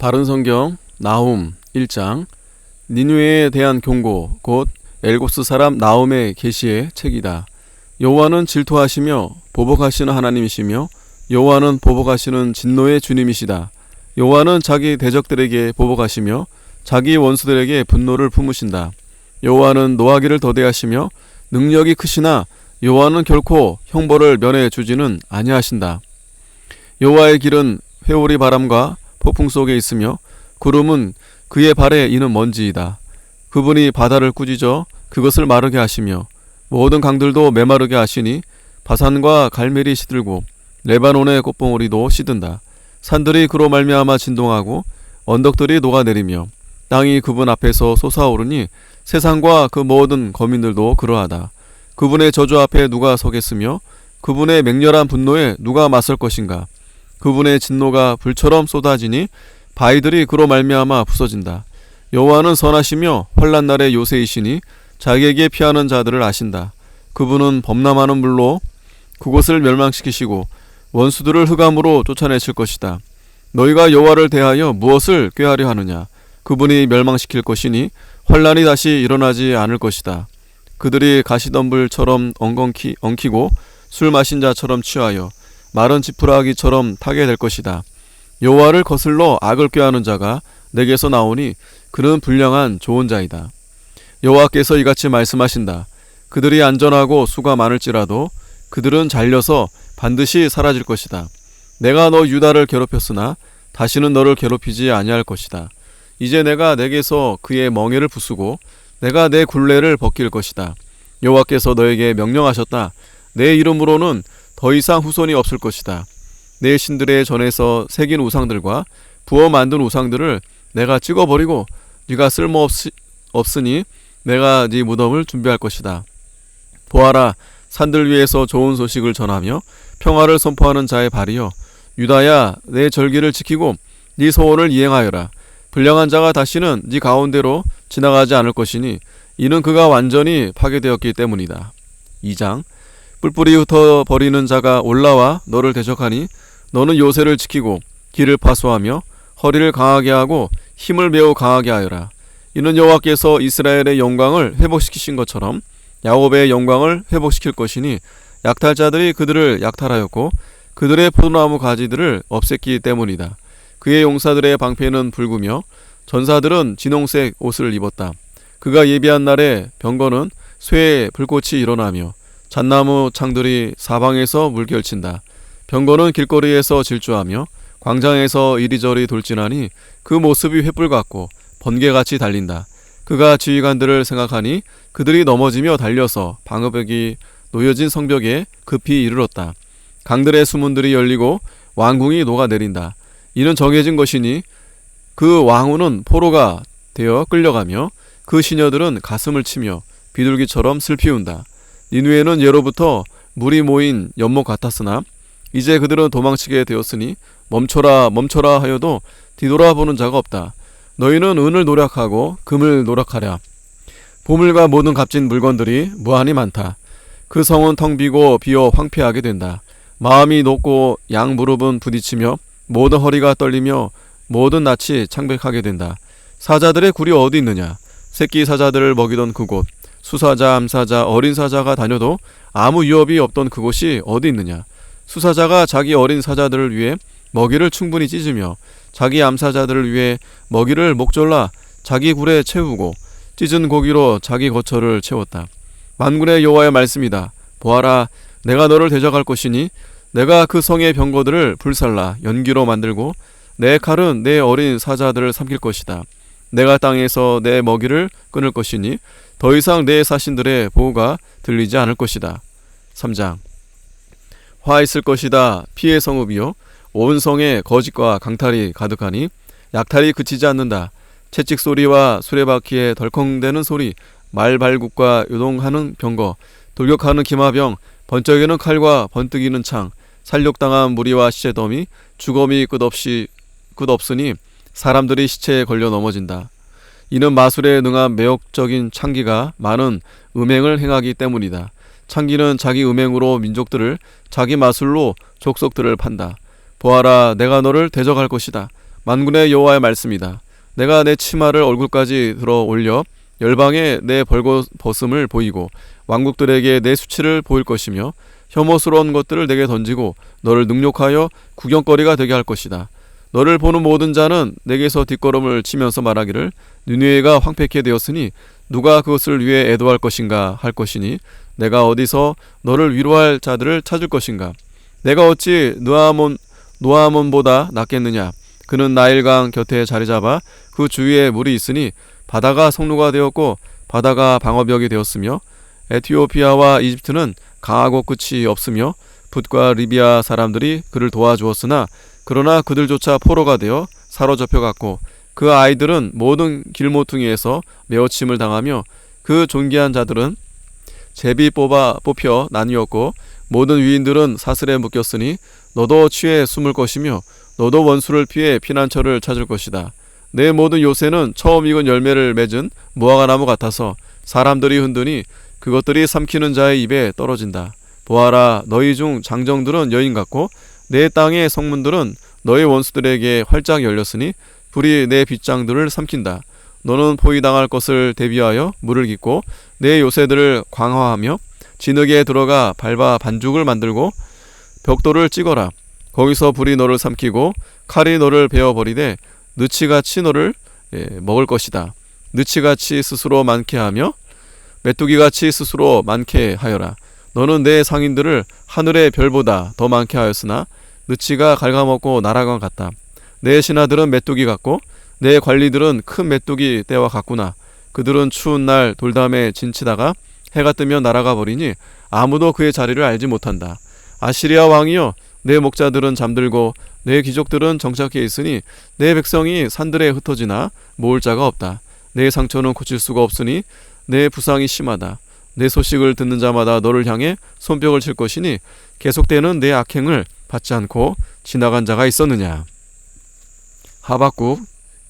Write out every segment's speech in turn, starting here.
바른 성경 나훔 1장 니누에에 대한 경고 곧 엘고스 사람 나훔의 계시의 책이다. 여호와는 질투하시며 보복하시는 하나님이시며 여호와는 보복하시는 진노의 주님이시다. 여호와는 자기 대적들에게 보복하시며 자기 원수들에게 분노를 품으신다. 여호와는 노하기를 더대하시며 능력이 크시나 여호와는 결코 형벌을 면해 주지는 아니하신다. 여호와의 길은 회오리 바람과 폭풍 속에 있으며 구름은 그의 발에 이는 먼지이다. 그분이 바다를 꾸짖어 그것을 마르게 하시며 모든 강들도 메마르게 하시니 바산과 갈멜이 시들고 레바논의 꽃봉오리도 시든다. 산들이 그로 말미암아 진동하고 언덕들이 녹아내리며 땅이 그분 앞에서 솟아오르니 세상과 그 모든 거민들도 그러하다. 그분의 저주 앞에 누가 서겠으며 그분의 맹렬한 분노에 누가 맞설 것인가? 그분의 진노가 불처럼 쏟아지니 바위들이 그로 말미암아 부서진다. 여호와는 선하시며 환란 날의 요새이시니 자기에게 피하는 자들을 아신다. 그분은 범람하는 물로 그곳을 멸망시키시고 원수들을 흑암으로 쫓아내실 것이다. 너희가 여호와를 대하여 무엇을 꾀하려 하느냐? 그분이 멸망시킬 것이니 환란이 다시 일어나지 않을 것이다. 그들이 가시덤불처럼 엉겅키, 엉키고 술 마신 자처럼 취하여 마른 지푸라기처럼 타게 될 것이다. 여호와를 거슬러 악을 꾀하는 자가 내게서 나오니 그는 불량한 좋은 자이다. 여호와께서 이같이 말씀하신다. 그들이 안전하고 수가 많을지라도 그들은 잘려서 반드시 사라질 것이다. 내가 너 유다를 괴롭혔으나 다시는 너를 괴롭히지 아니할 것이다. 이제 내가 내게서 그의 멍에를 부수고 내가 내 굴레를 벗길 것이다. 여호와께서 너에게 명령하셨다. 내 이름으로는 더 이상 후손이 없을 것이다. 내 신들의 전에서 새긴 우상들과 부어 만든 우상들을 내가 찍어버리고 네가 쓸모 없으니 내가 네 무덤을 준비할 것이다. 보아라 산들 위에서 좋은 소식을 전하며 평화를 선포하는 자의 발이여 유다야 내 절기를 지키고 네 소원을 이행하여라. 불량한 자가 다시는 네 가운데로 지나가지 않을 것이니 이는 그가 완전히 파괴되었기 때문이다. 2장 뿔뿔이 흩어 버리는 자가 올라와 너를 대적하니 너는 요새를 지키고 길을 파수하며 허리를 강하게 하고 힘을 매우 강하게 하여라. 이는 여호와께서 이스라엘의 영광을 회복시키신 것처럼 야곱의 영광을 회복시킬 것이니 약탈자들이 그들을 약탈하였고 그들의 포도나무 가지들을 없앴기 때문이다. 그의 용사들의 방패는 붉으며 전사들은 진홍색 옷을 입었다. 그가 예비한 날에 병거는 쇠의 불꽃이 일어나며 잣나무 창들이 사방에서 물결친다. 병거는 길거리에서 질주하며 광장에서 이리저리 돌진하니 그 모습이 횃불 같고 번개같이 달린다. 그가 지휘관들을 생각하니 그들이 넘어지며 달려서 방어벽이 놓여진 성벽에 급히 이르렀다. 강들의 수문들이 열리고 왕궁이 녹아내린다. 이는 정해진 것이니 그 왕후는 포로가 되어 끌려가며 그 시녀들은 가슴을 치며 비둘기처럼 슬피운다. 니누에는 예로부터 물이 모인 연못 같았으나 이제 그들은 도망치게 되었으니 멈춰라 멈춰라 하여도 뒤돌아보는 자가 없다. 너희는 은을 노력하고 금을 노력하랴. 보물과 모든 값진 물건들이 무한히 많다. 그 성은 텅 비고 비어 황폐하게 된다. 마음이 높고 양 무릎은 부딪히며 모든 허리가 떨리며 모든 낯이 창백하게 된다. 사자들의 굴이 어디 있느냐? 새끼 사자들을 먹이던 그곳, 수사자, 암사자, 어린 사자가 다녀도 아무 위협이 없던 그곳이 어디 있느냐? 수사자가 자기 어린 사자들을 위해 먹이를 충분히 찢으며 자기 암사자들을 위해 먹이를 목졸라 자기 굴에 채우고 찢은 고기로 자기 거처를 채웠다. 만군의 여호와의 말씀이다. 보아라, 내가 너를 대적할 것이니 내가 그 성의 병거들을 불살라 연기로 만들고 내 칼은 내 어린 사자들을 삼킬 것이다. 내가 땅에서 내 먹이를 끊을 것이니 더 이상 내 사신들의 보호가 들리지 않을 것이다. 3장 화 있을 것이다. 피해 성읍이요. 온 성에 거짓과 강탈이 가득하니 약탈이 그치지 않는다. 채찍 소리와 수레바퀴에 덜컹대는 소리, 말 발굽과 요동하는 병거, 돌격하는 기마병, 번쩍이는 칼과 번뜩이는 창, 살육당한 무리와 시체 더미, 주검이 끝없이 끝없으니 사람들이 시체에 걸려 넘어진다. 이는 마술에 능한 매혹적인 창기가 많은 음행을 행하기 때문이다. 창기는 자기 음행으로 민족들을 자기 마술로 족속들을 판다. 보아라, 내가 너를 대적할 것이다. 만군의 여호와의 말씀이다. 내가 내 치마를 얼굴까지 들어 올려 열방에 내 벌거 벗음을 보이고 왕국들에게 내 수치를 보일 것이며 혐오스러운 것들을 내게 던지고 너를 능욕하여 구경거리가 되게 할 것이다. 너를 보는 모든 자는 내게서 뒷걸음을 치면서 말하기를 느느웨가 황폐케 되었으니 누가 그것을 위해 애도할 것인가 할 것이니 내가 어디서 너를 위로할 자들을 찾을 것인가? 내가 어찌 느아몬 노아몬보다 낫겠느냐? 그는 나일강 곁에 자리 잡아 그 주위에 물이 있으니 바다가 성루가 되었고 바다가 방어벽이 되었으며 에티오피아와 이집트는 강하고 끝이 없으며 붓과 리비아 사람들이 그를 도와주었으나 그러나 그들조차 포로가 되어 사로잡혀 갔고 그 아이들은 모든 길모퉁이에서 메어침을 당하며 그 존귀한 자들은 제비 뽑아 뽑혀 나뉘었고 모든 위인들은 사슬에 묶였으니 너도 취해 숨을 것이며 너도 원수를 피해 피난처를 찾을 것이다. 내 모든 요새는 처음 익은 열매를 맺은 무화과 나무 같아서 사람들이 흔드니 그것들이 삼키는 자의 입에 떨어진다. 보아라 너희 중 장정들은 여인 같고 내 땅의 성문들은 너희 원수들에게 활짝 열렸으니 불이 내 빗장들을 삼킨다. 너는 포위당할 것을 대비하여 물을 깃고 내 요새들을 광화하며 진흙에 들어가 밟아 반죽을 만들고 벽돌을 찍어라. 거기서 불이 너를 삼키고 칼이 너를 베어버리되 느치같이 너를 예, 먹을 것이다. 느치같이 스스로 많게 하며 메뚜기같이 스스로 많게 하여라. 너는 내 상인들을 하늘의 별보다 더 많게 하였으나 느치가 갉아먹고 날아간 같다. 내 신하들은 메뚜기 같고 내 관리들은 큰 메뚜기 떼와 같구나. 그들은 추운 날 돌담에 진치다가 해가 뜨면 날아가 버리니 아무도 그의 자리를 알지 못한다. 아시리아 왕이여 내 목자들은 잠들고 내 귀족들은 정착해 있으니 내 백성이 산들에 흩어지나 모을 자가 없다. 내 상처는 고칠 수가 없으니 내 부상이 심하다. 내 소식을 듣는 자마다 너를 향해 손뼉을 칠 것이니 계속되는 내 악행을 받지 않고 지나간 자가 있었느냐. 하박국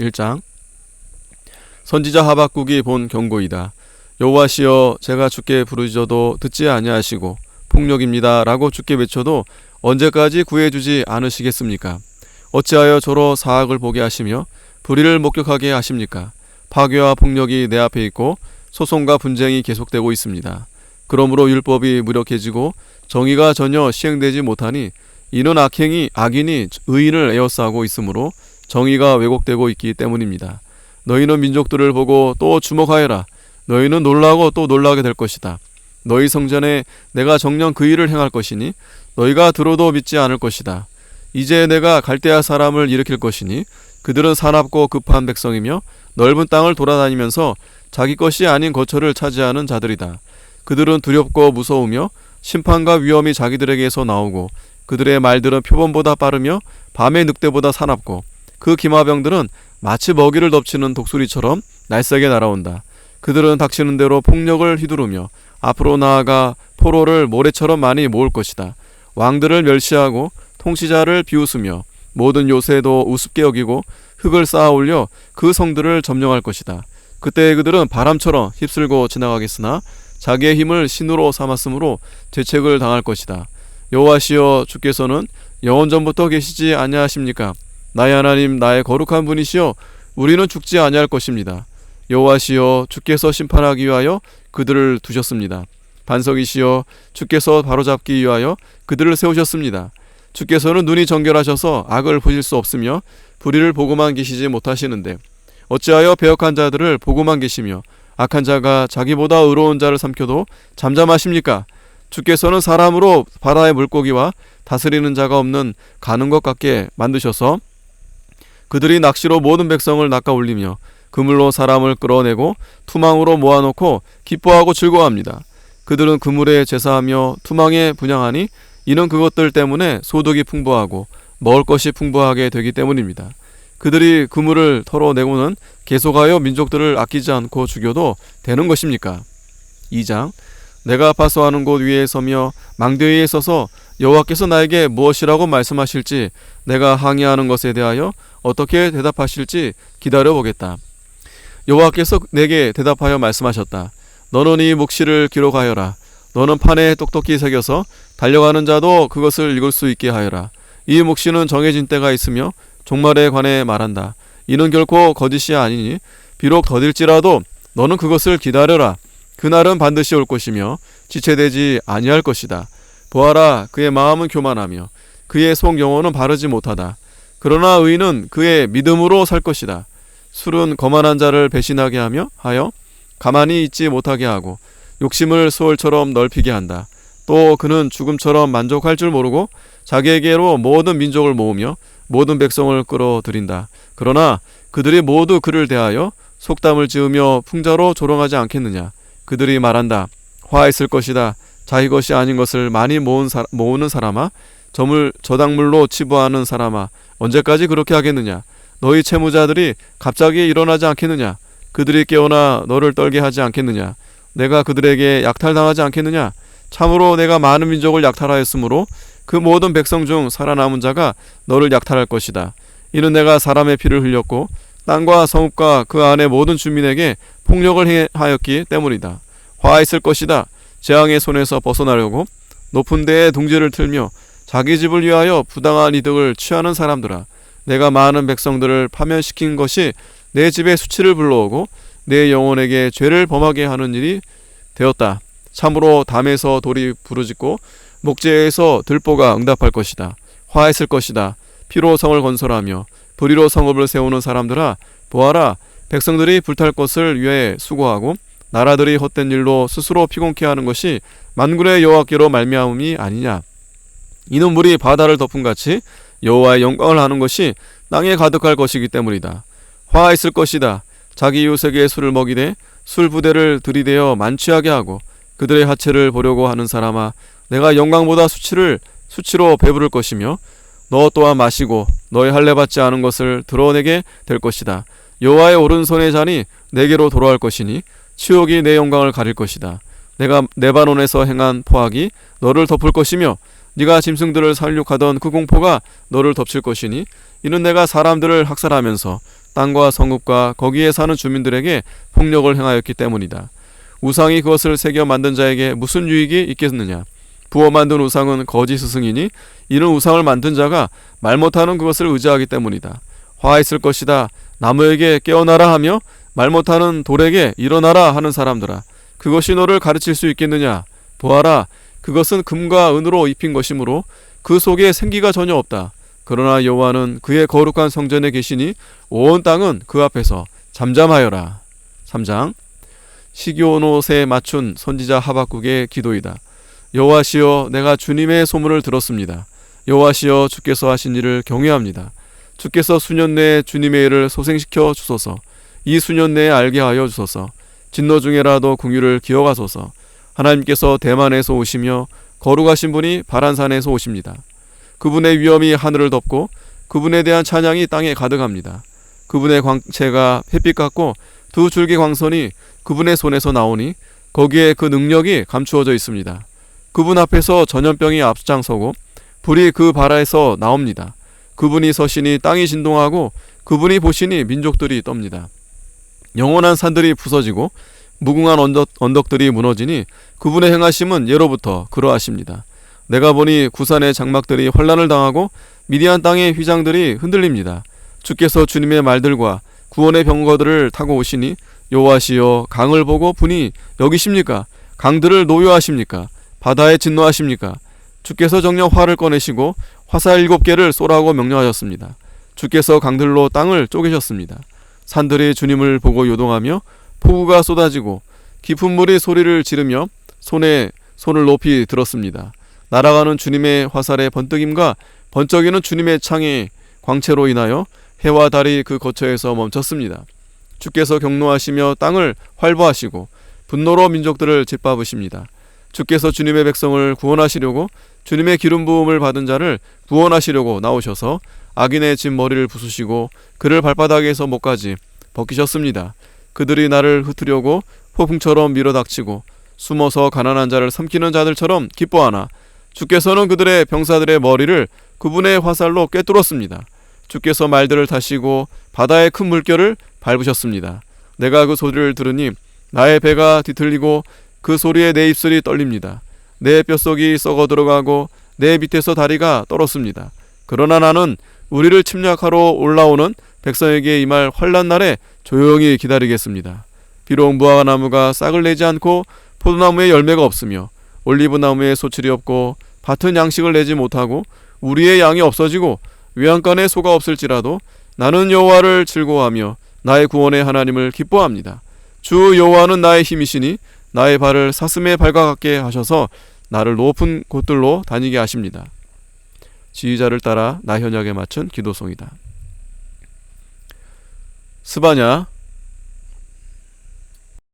1장 선지자 하박국이 본 경고이다. 여호와시여 제가 주께 부르짖어도 듣지 아니하시고 폭력입니다라고 주께 외쳐도 언제까지 구해 주지 않으시겠습니까? 어찌하여 저로 사악을 보게 하시며 불의를 목격하게 하십니까? 파괴와 폭력이 내 앞에 있고 소송과 분쟁이 계속되고 있습니다. 그러므로 율법이 무력해지고 정의가 전혀 시행되지 못하니 이는 악행이 악인이 의인을 에워싸고 있으므로 정의가 왜곡되고 있기 때문입니다. 너희는 민족들을 보고 또 주목하여라. 너희는 놀라고 또 놀라게 될 것이다. 너희 성전에 내가 정녕 그 일을 행할 것이니 너희가 들어도 믿지 않을 것이다. 이제 내가 갈대아 사람을 일으킬 것이니 그들은 사납고 급한 백성이며 넓은 땅을 돌아다니면서 자기 것이 아닌 거처를 차지하는 자들이다. 그들은 두렵고 무서우며 심판과 위험이 자기들에게서 나오고 그들의 말들은 표범보다 빠르며 밤의 늑대보다 사납고 그 기마병들은 마치 먹이를 덮치는 독수리처럼 날쌔게 날아온다. 그들은 닥치는 대로 폭력을 휘두르며 앞으로 나아가 포로를 모래처럼 많이 모을 것이다. 왕들을 멸시하고 통치자를 비웃으며 모든 요새도 우습게 여기고 흙을 쌓아 올려 그 성들을 점령할 것이다. 그때 그들은 바람처럼 휩쓸고 지나가겠으나 자기의 힘을 신으로 삼았으므로 죄책을 당할 것이다. 여호와시여 주께서는 영원 전부터 계시지 아니하십니까? 나의 하나님 나의 거룩한 분이시여 우리는 죽지 아니할 것입니다. 여호와시여 주께서 심판하기 위하여 그들을 두셨습니다. 반석이시여 주께서 바로잡기 위하여 그들을 세우셨습니다. 주께서는 눈이 정결하셔서 악을 보실 수 없으며 불의를 보고만 계시지 못하시는데 어찌하여 배역한 자들을 보고만 계시며 악한 자가 자기보다 의로운 자를 삼켜도 잠잠하십니까? 주께서는 사람으로 바다의 물고기와 다스리는 자가 없는 가는 것 같게 만드셔서 그들이 낚시로 모든 백성을 낚아 올리며 그물로 사람을 끌어내고 투망으로 모아놓고 기뻐하고 즐거워합니다. 그들은 그물에 제사하며 투망에 분양하니 이는 그것들 때문에 소득이 풍부하고 먹을 것이 풍부하게 되기 때문입니다. 그들이 그물을 털어내고는 계속하여 민족들을 아끼지 않고 죽여도 되는 것입니까? 2장 내가 아파서 하는 곳 위에 서며 망대 위에 서서 여호와께서 나에게 무엇이라고 말씀하실지 내가 항의하는 것에 대하여 어떻게 대답하실지 기다려 보겠다. 여호와께서 내게 대답하여 말씀하셨다. 너는 이 묵시를 기록하여라. 너는 판에 똑똑히 새겨서 달려가는 자도 그것을 읽을 수 있게 하여라. 이 묵시는 정해진 때가 있으며 종말에 관해 말한다. 이는 결코 거짓이 아니니 비록 더딜지라도 너는 그것을 기다려라. 그날은 반드시 올 것이며 지체되지 아니할 것이다. 보아라 그의 마음은 교만하며 그의 속 영혼은 바르지 못하다. 그러나 의인은 그의 믿음으로 살 것이다. 술은 거만한 자를 배신하게 하며 하여 가만히 있지 못하게 하고 욕심을 소울처럼 넓히게 한다. 또 그는 죽음처럼 만족할 줄 모르고 자기에게로 모든 민족을 모으며 모든 백성을 끌어들인다. 그러나 그들이 모두 그를 대하여 속담을 지으며 풍자로 조롱하지 않겠느냐. 그들이 말한다. 화 있을 것이다. 자기 것이 아닌 것을 많이 모은 사, 모으는 사람아, 점을 저당물로 치부하는 사람아, 언제까지 그렇게 하겠느냐? 너희 채무자들이 갑자기 일어나지 않겠느냐? 그들이 깨어나 너를 떨게 하지 않겠느냐? 내가 그들에게 약탈당하지 않겠느냐? 참으로 내가 많은 민족을 약탈하였으므로 그 모든 백성 중 살아남은 자가 너를 약탈할 것이다. 이는 내가 사람의 피를 흘렸고 땅과 성읍과 그 안의 모든 주민에게 폭력을 하였기 때문이다. 화 있을 것이다. 재앙의 손에서 벗어나려고 높은 데에 둥지를 틀며 자기 집을 위하여 부당한 이득을 취하는 사람들아. 내가 많은 백성들을 파면시킨 것이 내 집에 수치를 불러오고 내 영혼에게 죄를 범하게 하는 일이 되었다. 참으로 담에서 돌이 부르짖고 목재에서 들보가 응답할 것이다. 화했을 것이다. 피로 성을 건설하며 불의로 성읍을 세우는 사람들아 보아라. 백성들이 불탈 것을 위해 수고하고 나라들이 헛된 일로 스스로 피곤케 하는 것이 만군의 여호와께로 말미암음이 아니냐. 이는 물이 바다를 덮은 같이 여호와의 영광을 하는 것이 땅에 가득할 것이기 때문이다. 화 있을 것이다. 자기 이웃에게 술을 먹이되 술 부대를 들이대어 만취하게 하고 그들의 하체를 보려고 하는 사람아 내가 영광보다 수치를 수치로 배부를 것이며 너 또한 마시고 너의 할례 받지 않은 것을 드러내게 될 것이다. 여호와의 오른손의 잔이 내게로 돌아올 것이니 치욕이 내 영광을 가릴 것이다. 내가 네바논에서 행한 포악이 너를 덮을 것이며 네가 짐승들을 살육하던 그 공포가 너를 덮칠 것이니 이는 내가 사람들을 학살하면서 땅과 성읍과 거기에 사는 주민들에게 폭력을 행하였기 때문이다. 우상이 그것을 새겨 만든 자에게 무슨 유익이 있겠느냐? 부어 만든 우상은 거짓 스승이니 이는 우상을 만든 자가 말 못하는 그것을 의지하기 때문이다. 화 있을 것이다. 나무에게 깨어나라 하며 말 못하는 돌에게 일어나라 하는 사람들아. 그것이 너를 가르칠 수 있겠느냐? 보아라. 그것은 금과 은으로 입힌 것이므로 그 속에 생기가 전혀 없다. 그러나 여호와는 그의 거룩한 성전에 계시니 온 땅은 그 앞에서 잠잠하여라. 3장 시기온옷에 맞춘 선지자 하박국의 기도이다. 여호와시여 내가 주님의 소문을 들었습니다. 여호와시여 주께서 하신 일을 경외합니다. 주께서 수년 내에 주님의 일을 소생시켜 주소서. 이 수년 내에 알게 하여 주소서. 진노 중에라도 궁유를 기억하소서. 하나님께서 대만에서 오시며 거룩하신 분이 바란산에서 오십니다. 그분의 위엄이 하늘을 덮고 그분에 대한 찬양이 땅에 가득합니다. 그분의 광채가 햇빛 같고 두 줄기 광선이 그분의 손에서 나오니 거기에 그 능력이 감추어져 있습니다. 그분 앞에서 전염병이 앞장서고 불이 그 바라에서 나옵니다. 그분이 서시니 땅이 진동하고 그분이 보시니 민족들이 떱니다. 영원한 산들이 부서지고 무궁한 언덕, 언덕들이 무너지니 그분의 행하심은 예로부터 그러하십니다. 내가 보니 구산의 장막들이 환란을 당하고 미디안 땅의 휘장들이 흔들립니다. 주께서 주님의 말들과 구원의 병거들을 타고 오시니 여호와시여 강을 보고 분이 여기십니까? 강들을 노여하십니까? 바다에 진노하십니까? 주께서 정녕 화를 꺼내시고 화살 일곱 개를 쏘라고 명령하셨습니다. 주께서 강들로 땅을 쪼개셨습니다. 산들이 주님을 보고 요동하며 폭우가 쏟아지고 깊은 물이 소리를 지르며 손에 손을 높이 들었습니다. 날아가는 주님의 화살의 번뜩임과 번쩍이는 주님의 창의 광채로 인하여 해와 달이 그 거처에서 멈췄습니다. 주께서 경노하시며 땅을 활보하시고 분노로 민족들을 짓밟으십니다. 주께서 주님의 백성을 구원하시려고 주님의 기름 부음을 받은 자를 구원하시려고 나오셔서 악인의 진 머리를 부수시고 그를 발바닥에서 목까지 벗기셨습니다. 그들이 나를 흩으려고 폭풍처럼 밀어닥치고 숨어서 가난한 자를 삼키는 자들처럼 기뻐하나 주께서는 그들의 병사들의 머리를 그분의 화살로 꿰뚫었습니다. 주께서 말들을 타시고 바다의 큰 물결을 밟으셨습니다. 내가 그 소리를 들으니 나의 배가 뒤틀리고 그 소리에 내 입술이 떨립니다. 내 뼛속이 썩어 들어가고 내 밑에서 다리가 떨었습니다. 그러나 나는 우리를 침략하러 올라오는 백성에게 임할 환란 날에 조용히 기다리겠습니다. 비록 무화과 나무가 싹을 내지 않고 포도나무에 열매가 없으며 올리브 나무에 소출이 없고 밭은 양식을 내지 못하고 우리의 양이 없어지고 외양간에 소가 없을지라도 나는 여호와를 즐거워하며 나의 구원의 하나님을 기뻐합니다. 주 여호와는 나의 힘이시니 나의 발을 사슴의 발과 같게 하셔서 나를 높은 곳들로 다니게 하십니다. 지휘자를 따라 나 현역에 맞춘 기도송이다. 스바냐